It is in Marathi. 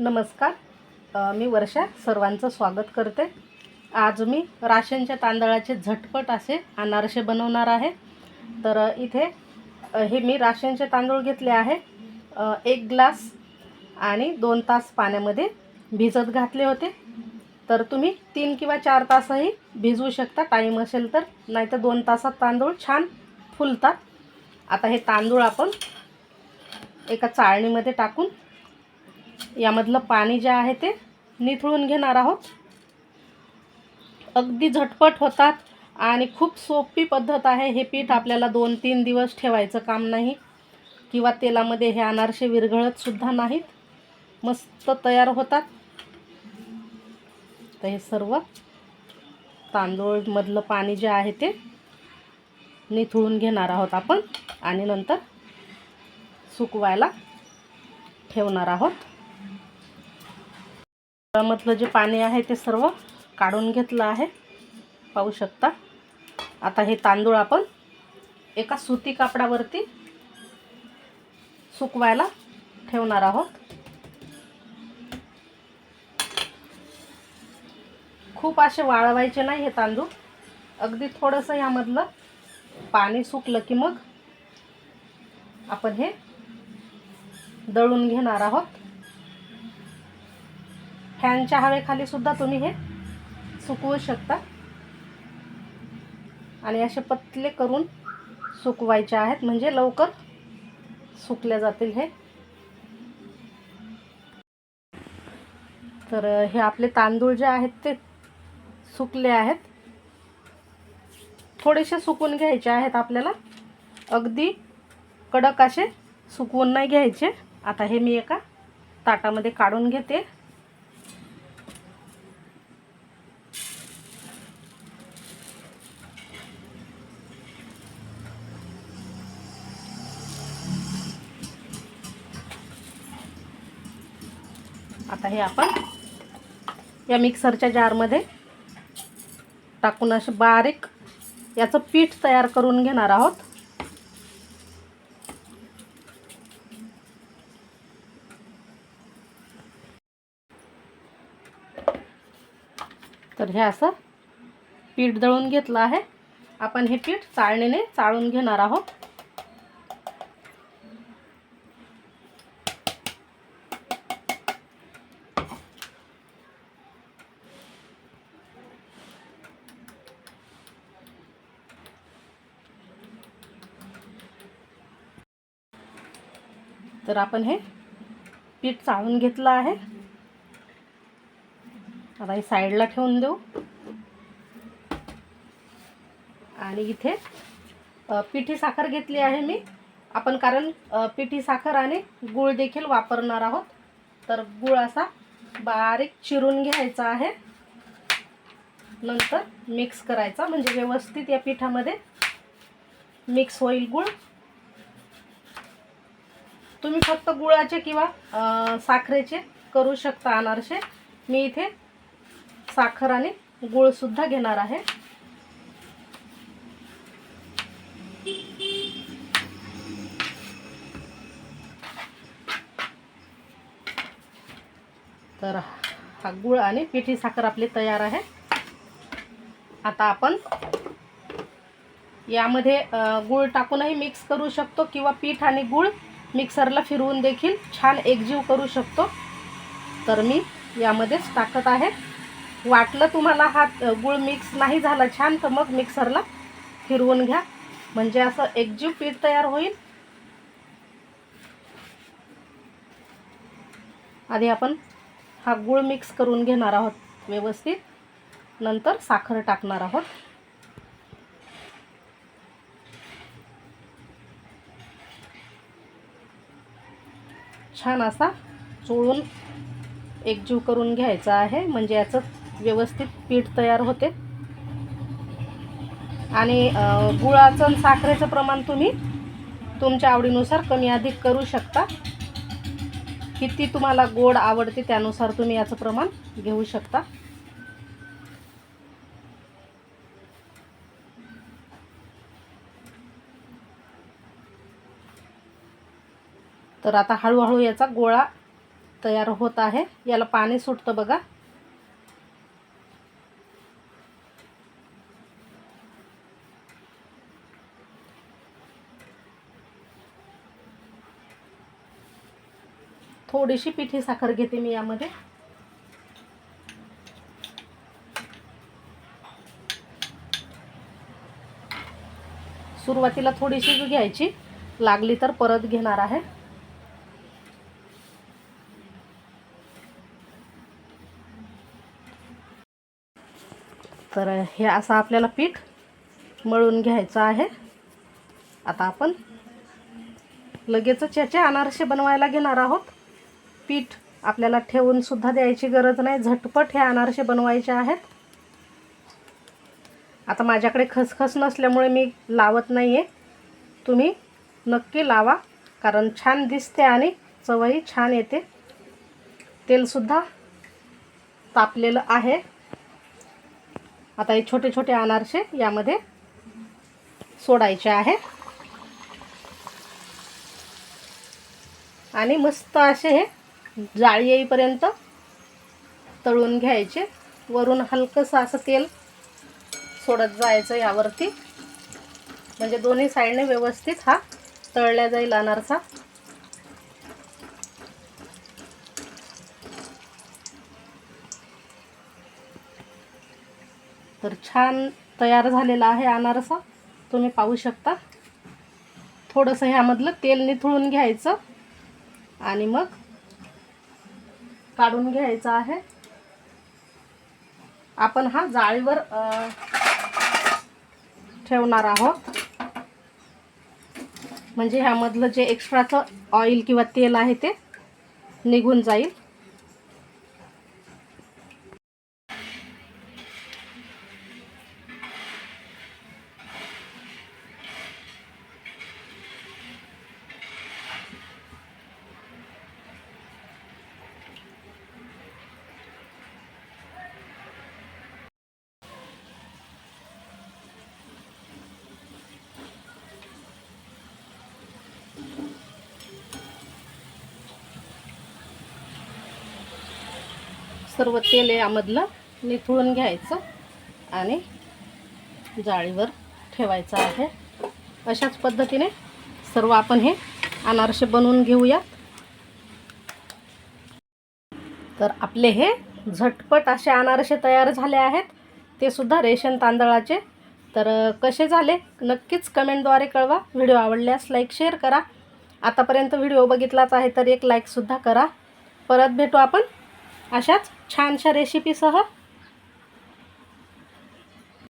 नमस्कार. मी वर्षा सर्वांचं स्वागत करते. आज मी राशनच्या तांदळाचे झटपट असे अनारसे बनवणार आहे. तर इथे हे मी राशनचे तांदूळ घेतले आहे. एक ग्लास आणि दोन तास पाण्यामध्ये भिजत घातले होते. तर तुम्ही तीन किंवा चार तासही भिजवू शकता. टाईम असेल तर नाहीतर दोन तासात तांदूळ छान फुलतात. आता हे तांदूळ आपण एका चाळणीमध्ये टाकून यामधलं पाणी जे आहे ते निथळून घेणार आहोत. अगदी झटपट होतात आणि खूप सोपी पद्धत आहे हे पीठ आपल्याला दोन तीन दिवस ठेवायचं काम नाही किंवा तेलामध्ये हे अनारसे विरघळतसुद्धा नाहीत. मस्त तयार होतात. तर हे सर्व तांदूळमधलं पाणी जे आहे ते निथळून घेणार आहोत आपण आणि नंतर सुकवायला ठेवणार आहोत. मधलं जे पाणी आहे ते सर्व काढून घेतलं आहे. पाहू शकता. आता हे तांदूळ आपण एका सुती कापडावरती सुकवायला ठेवणार आहोत. खूप असे वाळवायचे नाही हे तांदूळ. अगदी थोडंसं यामधलं पाणी सुकलं की मग आपण हे दळून घेणार आहोत. फॅनच्या हवेखाली सुद्धा तुम्ही हे सुकवू शकता. आणि असे पतले करून सुकवायचे आहेत म्हणजे लवकर सुकले जातील हे. तर हे आपले तांदूळ जे आहेत ते सुकले आहेत. थोडेसे सुकून घ्यायचे आहेत आपल्याला. अगदी कडक असे सुकवून नाही घ्यायचे. आता हे मी एका ताटामध्ये काढून घेते. हे आपण या मिक्सरच्या जारमध्ये टाकून असे बारीक याचं पीठ तयार करून घेणार आहोत. तर हे असं पीठ दळून घेतलं आहे. आपण हे पीठ चाळणीने चाळून घेणार आहोत. तर आपण हे पीठ चाळून घेतलं आहे. आता हे साईडला ठेवून देऊ. आणि इथे पिठी साखर घेतली आहे मी. आपण कारण पिठी साखर आणि गूळ देखील वापरणार आहोत. तर गूळ असा बारीक चिरून घ्यायचा आहे. नंतर मिक्स करायचा. म्हणजे व्यवस्थित या पिठामध्ये मिक्स होईल गूळ. तुम्ही फक्त गुळाचे किंवा साखरेचे करू शकता अनारसे. मी इथे साखर आणि गुळसुद्धा घेणार आहे. तर हा गुळ आणि पिठी साखर आपली तयार आहे. आता आपण यामध्ये गुळ गूळ टाकूनही मिक्स करू शकतो किंवा पीठ आणि गूळ मिक्सरला फिरवून देखील छान एकजीव करू शकतो. तर मी यामध्येच टाकत आहे. वाटलं तुम्हाला हा गूळ मिक्स नाही झाला छान तर मग मिक्सरला फिरवून घ्या. म्हणजे असं एकजीव पीठ तयार होईल. आधी आपण हा गूळ मिक्स करून घेणार आहोत व्यवस्थित. नंतर साखर टाकणार आहोत. छान असा चोळून एकजीव करून घ्यायचा आहे. म्हणजे याचं व्यवस्थित पीठ तयार होते. आणि गुळाचं आणि साखरेचं प्रमाण तुम्ही तुमच्या आवडीनुसार कमी अधिक करू शकता. किती तुम्हाला गोड आवडते त्यानुसार तुम्ही याचं प्रमाण घेऊ शकता. तर आता हळूहळू याचा गोळा तयार होत आहे. याला पाणी सुटतं बघा. थोडीशी पिठी साखर घेते मी यामध्ये. सुरुवातीला थोडीशीच घ्यायची. लागली तर परत घेणार आहे. तर हे असं आपल्याला पीठ मळून घ्यायचं आहे. आता आपण लगेचच याचे अनारसे बनवायला घेणार आहोत. पीठ आपल्याला ठेवूनसुद्धा द्यायची गरज नाही. झटपट हे अनारसे बनवायचे आहेत. आता माझ्याकडे खसखस नसल्यामुळे मी लावत नाही आहे तुम्ही नक्की लावा कारण छान दिसते आणि चवही छान येते. तेलसुद्धा तापलेलं आहे. आता हे छोटे छोटे अनारसे यामध्ये सोडायचे आहे. आणि मस्त असे हे जाळी येईपर्यंत तळून घ्यायचे. वरून हलकंसं असं तेल सोडत जायचं यावरती. म्हणजे दोन्ही साईडने व्यवस्थित हा तळल्या जाईल अनारसा. तर छान तयार झालेला आहे अनारसा. तुम्ही पाहू शकता. थोडंसं ह्यामधलं तेल निथळून घ्यायचं. आणि मग काढून घ्यायचं आहे. आपण हा जाळीवर ठेवणार आहोत. म्हणजे ह्यामधलं जे एक्स्ट्राचं ऑइल किंवा तेल आहे ते निघून जाईल. सर्व तेल यामधलं निथळून घ्यायचं आणि जाळीवर ठेवायचं आहे. अशाच पद्धतीने सर्व आपण हे अनारसे बनवून घेऊयात. तर आपले हे झटपट असे अनारसे तयार झाले आहेत. ते सुद्धा रेशन तांदळाचे. तर कसे झाले? नक्कीच कमेंटद्वारे कळवा. व्हिडिओ आवडल्यास लाईक शेअर करा. आतापर्यंत व्हिडिओ बघितलाच आहे तर एक लाईकसुद्धा करा. परत भेटू आपण अशाच छानशा रेसिपीसह